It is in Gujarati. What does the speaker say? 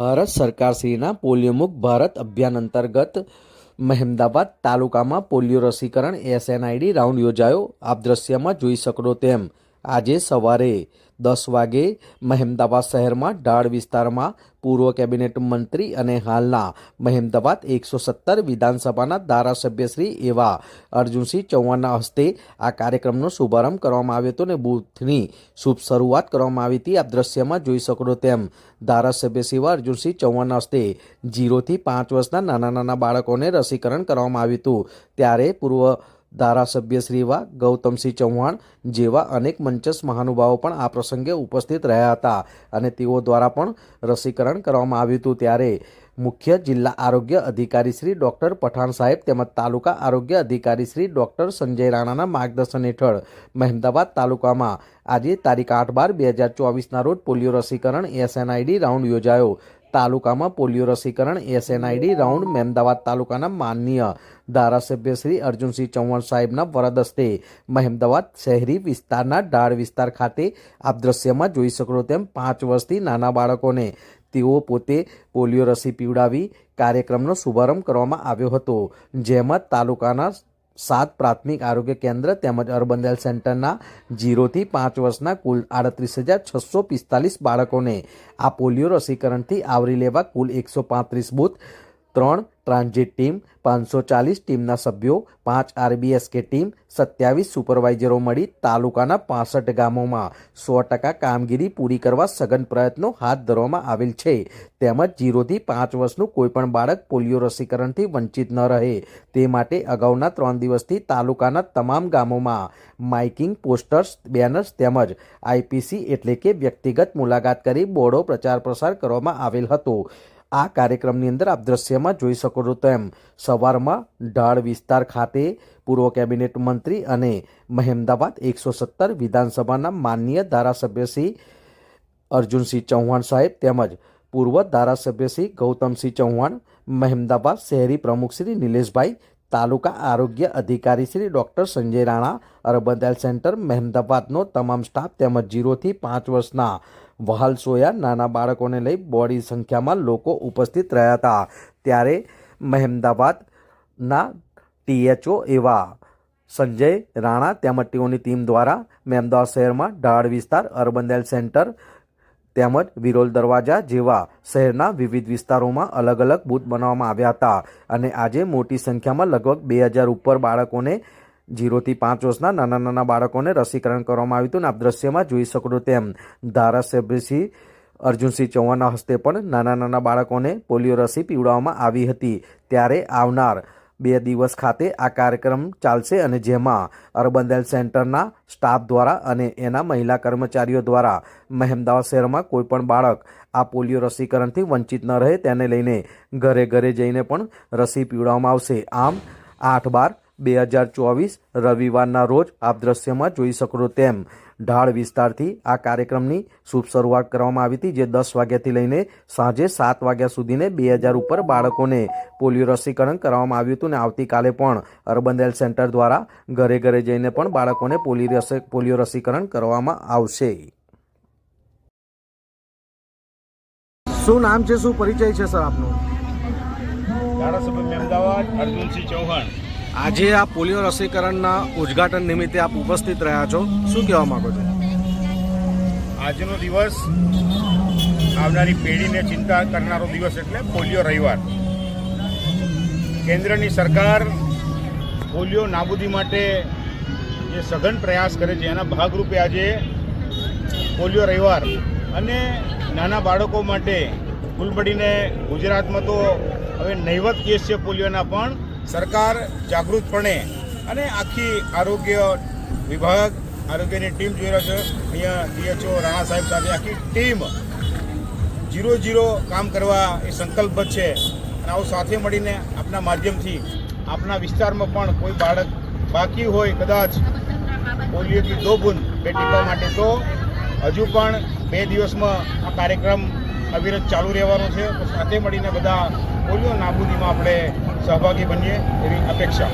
ભારત સરકારશ્રીના પોલિયોમુક્ત ભારત અભિયાન અંતર્ગત મહેમદાબાદ તાલુકામાં પોલિયો રસીકરણ એસએનઆઈડી રાઉન્ડ યોજાયો. આપ દ્રશ્યમાં જોઈ શકો તેમ આજે સવારે દસ વાગે મહેમદાબાદ શહેરમાં ઢાળ વિસ્તારમાં પૂર્વ કેબિનેટ મંત્રી અને હાલના મહેમદાબાદ એકસો સત્તર વિધાનસભાના ધારાસભ્યશ્રી એવા અર્જુનસિંહ ચૌહાણના હસ્તે આ કાર્યક્રમનો શુભારંભ કરવામાં આવ્યો હતો અને બૂથની શુભ શરૂઆત કરવામાં આવી હતી. આ દ્રશ્યમાં જોઈ શકો તેમ ધારાસભ્ય શિવા અર્જુનસિંહ ચૌહાણના હસ્તે જીરોથી પાંચ વર્ષના નાના નાના બાળકોને રસીકરણ કરવામાં આવ્યું હતું. ત્યારે પૂર્વ ધારાસભ્ય શ્રીવા ગૌતમસિંહ ચૌહાણ જેવા અનેક મંચસ મહાનુભાવો પણ આ પ્રસંગે ઉપસ્થિત રહ્યા હતા અને તેઓ દ્વારા પણ રસીકરણ કરવામાં આવ્યું હતું. ત્યારે મુખ્ય જિલ્લા આરોગ્ય અધિકારી શ્રી ડૉક્ટર પઠાણ સાહેબ તેમજ તાલુકા આરોગ્ય અધિકારી શ્રી ડૉક્ટર સંજય રાણાના માર્ગદર્શન હેઠળ મહેમદાબાદ તાલુકામાં આજે તારીખ આઠ બાર બે હજાર ચોવીસના રોજ પોલિયો રસીકરણ એસએનઆઈડી રાઉન્ડ યોજાયો. તાલુકામાં પોલિયો રસીકરણ, એસએનઆઈડી, રાઉન્ડ મહેમદાવાદ તાલુકાના માનનીય ધારાસભ્ય શ્રી અર્જુનસિંહ ચૌહાણ સાહેબના વરદ મહેમદાવાદ શહેરી વિસ્તારના ઢાળ વિસ્તાર ખાતે આપ દ્રશ્યમાં જોઈ શકો તેમ પાંચ વર્ષથી નાના બાળકોને તેઓ પોતે પોલિયો રસી પીવડાવી કાર્યક્રમનો શુભારંભ કરવામાં આવ્યો હતો, જેમાં તાલુકાના સાત પ્રાથમિક આરોગ્ય કેન્દ્ર તેમજ અર્બન હેલ્થ સેન્ટરના જીરોથી પાંચ વર્ષના કુલ આડત્રીસ હજાર છસો પિસ્તાલીસ બાળકોને આ પોલિયો રસીકરણથી આવરી લેવા કુલ એકસો પાંત્રીસ બૂથ ત્રણ ટ્રાન્ઝિટ ટીમ, પાંચસો ચાલીસ ટીમના સભ્યો, પાંચ આરબીએસકે ટીમ, સત્યાવીસ સુપરવાઇઝરો મળી તાલુકાના પાસઠ ગામોમાં. સો ટકા કામગીરી પૂરી કરવા સઘન પ્રયત્નો હાથ ધરવામાં આવેલ છે. તેમજ જીરોથી પાંચ વર્ષનું કોઈપણ બાળક પોલિયો રસીકરણથી વંચિત ન રહે. તે માટે અગાઉના ત્રણ દિવસથી તાલુકાના તમામ ગામોમાં માઇકિંગ પોસ્ટર્સ, બેનર્સ તેમજ આઈપીસી એટલે કે વ્યક્તિગત મુલાકાત કરી બોર્ડો પ્રચાર પ્રસાર કરવામાં આવેલ હતો. આ કાર્યક્રમની અંદર આપ દ્રશ્યમાં જોઈ શકો છો તેમ સવારમાં ઢાળ વિસ્તાર ખાતે પૂર્વ કેબિનેટ મંત્રી અને મહેમદાબાદ એકસો સત્તર વિધાનસભાના માનનીય ધારાસભ્ય શ્રી અર્જુનસિંહ ચૌહાણ સાહેબ તેમજ પૂર્વ ધારાસભ્ય શ્રી ગૌતમસિંહ ચૌહાણ મહેમદાબાદ શહેરી પ્રમુખ શ્રી નિલેશભાઈ તાલુકા આરોગ્ય અધિકારી Shri doctor Sanjay Rana urban health centre મહેમદાબાદનો તમામ સ્ટાફ તેમજ જીરોથી પાંચ વર્ષના વહાલ સોયા નાના બાળકોને લઈ બોડી સંખ્યામાં લોકો ઉપસ્થિત રહ્યા હતા. ત્યારે મહેમદાબાદના ટીએચઓ એવા સંજય રાણા તેમજ તેઓની ટીમ દ્વારા મહેમદાવાદ શહેરમાં ઢાળ વિસ્તાર અર્બન હેલ્થ સેન્ટર તેમજ વિરોલ દરવાજા જેવા શહેરના વિવિધ વિસ્તારોમાં અલગ અલગ બૂથ બનાવવામાં આવ્યા હતા અને આજે મોટી સંખ્યામાં લગભગ બે હજાર ઉપર બાળકોને જીરોથી પાંચ વર્ષના નાના નાના બાળકોને રસીકરણ કરવામાં આવ્યું હતું અને આપ દ્રશ્યમાં જોઈ શકો છો તેમ ધારાસભ્યશ્રી અર્જુનસિંહ ચૌહાણના હસ્તે પણ નાના નાના બાળકોને પોલિયો રસી પીવડાવવામાં આવી હતી. ત્યારે આવનાર બે દિવસ ખાતે આ કાર્યક્રમ ચાલશે અને જેમાં અર્બન હેલ્થ સેન્ટરના સ્ટાફ દ્વારા અને એના મહિલા કર્મચારીઓ દ્વારા મહેમદાવાદ શહેરમાં કોઈપણ બાળક આ પોલિયો રસીકરણથી વંચિત ન રહે તેને લઈને ઘરે ઘરે જઈને પણ રસી પીવડાવવામાં આવશે. આમ, આઠ બાર, બે હજાર ચોવીસ રવિવારના રોજ આપ દ્રશ્યમાં જોઈ શકો તેમ ઢાળ વિસ્તારથી આ કાર્યક્રમની શુભ શરૂઆત કરવામાં આવી હતી, જે દસ વાગ્યાથી લઈને સાંજે સાત વાગ્યા સુધીને બે હજાર ઉપર બાળકોને પોલિયો રસીકરણ કરવામાં આવ્યું હતું અને આવતીકાલે પણ અર્બન હેલ્થ સેન્ટર દ્વારા ઘરે ઘરે જઈને પણ બાળકોને પોલિયો રસી, પોલિયો રસીકરણ કરવામાં આવશે. શું નામ છે? શું પરિચય છે, સર આપનો? ધારાસભ્ય અમદાવાદ અર્જુનસિંહ ચૌહાણ. આજે આ પોલિયો રસીકરણના ઉદ્ઘાટન નિમિત્તે આપ ઉપસ્થિત રહ્યા છો. શું કહેવા માંગો છો? આજનો દિવસ આવનારી પેઢીને ચિંતા કરનારો દિવસ એટલે પોલિયો રવિવાર. કેન્દ્રની સરકાર પોલિયો નાબૂદી માટે જે સઘન પ્રયાસ કરે છે, એના ભાગરૂપે આજે પોલિયો રવિવાર અને નાના બાળકો માટે ફૂલબડીને ગુજરાતમાં તો હવે નહીવત કેસ છે પોલિયોના પણ. સરકાર જાગૃતપણે અને આખી આરોગ્ય વિભાગ, આરોગ્યની ટીમ જોઈ રહ્યો છે. અહીંયા ડીએચઓ રાણા સાહેબ સાથે આખી ટીમ જીરો જીરો કામ કરવા એ સંકલ્પબદ્ધ છે. અને આવું સાથે મળીને આપના માધ્યમથી આપના વિસ્તારમાં પણ કોઈ બાળક બાકી હોય કદાચ પોલિયોથી દો બુંદ બે ટીપા માટે તો હજુ પણ બે દિવસમાં આ કાર્યક્રમ અવિરત ચાલુ રહેવાનો છે. સાથે મળીને બધા પોલિયો નાબૂદીમાં આપણે સહભાગી બનીએ એવી અપેક્ષા.